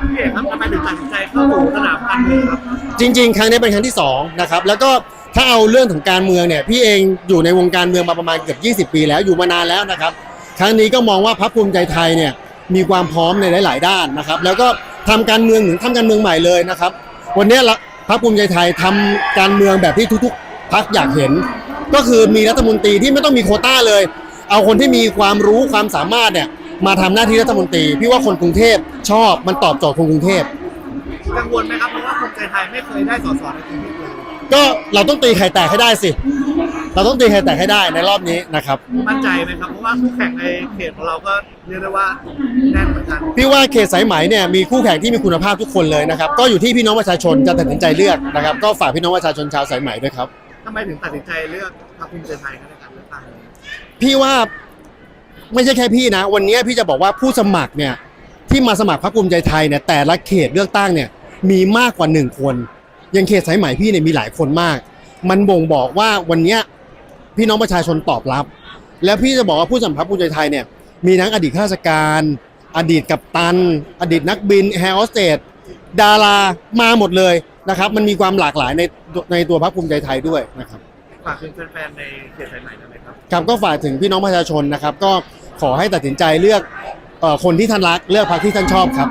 พี่เอกครับทำไมถึงตัดสินใจเข้าสู่สนามการเมืองครับจริง ๆ ครั้งนี้เป็นครั้งที่สองนะครับแล้วก็ถ้าเอาเรื่องของการเมืองเนี่ยพี่เองอยู่ในวงการเมืองมาประมาณเกือบ20 ปีแล้วอยู่มานานแล้วนะครับ ครั้งนี้ก็มองว่าพรรคภูมิใจไทยเนี่ยมีความพร้อมในหลาย ๆ ด้านนะครับ แล้วก็ทำการเมืองถึงทำการเมืองใหม่เลยนะครับ วันนี้ละพรรคภูมิใจไทยทำการเมืองแบบที่ทุกๆพรรคอยากเห็น ก็คือมีรัฐมนตรีที่ไม่ต้องมีโควต้าเลย เอาคนที่มีความรู้ความสามารถเนี่ย มาทำหน้าที่รัฐมนตรี พี่ว่าคนกรุงเทพชอบมันตอบโจทย์คนกรุงเทพ กังวลไหมครับเพราะว่าภูมิใจไทยไม่เคยได้สสในกรุงเทพเลยก็เราต้องตีไข่แตกให้ได้สิ เราต้องตีไข่แตกให้ได้ในรอบนี้นะครับ มั่นใจไหมครับเพราะว่าคู่แข่งในเขตของเราก็เรียกได้ว่าแน่นเหมือนกันพี่ว่าเขตสายไหมเนี่ยมีคู่แข่งที่มีคุณภาพทุกคนเลยนะครับก็อยู่ที่พี่น้องประชาชนจะตัดสินใจเลือกนะครับ ก็ฝากพี่น้องประชาชนชาวสายไหมด้วยครับ ทำไมถึงตัดสินใจเลือกพรรคภูมิใจไทยครับในการเลือกตั้งนี้พี่ว่า ไม่ใช่แค่พี่นะ วันนี้พี่จะบอกว่าผู้สมัครเนี่ยที่มาสมัครพรรคภูมิใจไทยเนี่ยแต่ละเขตเลือกตั้งเนี่ยมีมากกว่าหนึ่งคนอย่างเขตสายไหมพี่เนี่ยมีหลายคนมาก มันบ่งบอกว่าวันเนี้ยพี่น้องประชาชนตอบรับ แล้วพี่จะบอกว่าผู้สมัครพรรคภูมิใจไทยเนี่ยมีทั้งอดีตข้าราชการ อดีตกัปตัน อดีตนักบินแฮร์โฮสเตสดารามาหมดเลยนะครับมันมีความหลากหลายในในตัวพรรคภูมิใจไทยด้วยนะครับฝากถึงแฟนๆในเขตสายไหมได้ไหมครับครับก็ฝากถึงพี่น้องประชาชนนะครับก็ ขอให้ตัดสินใจเลือกอคนที่ท่านรัก เลือกพรรคที่ท่านชอบครับ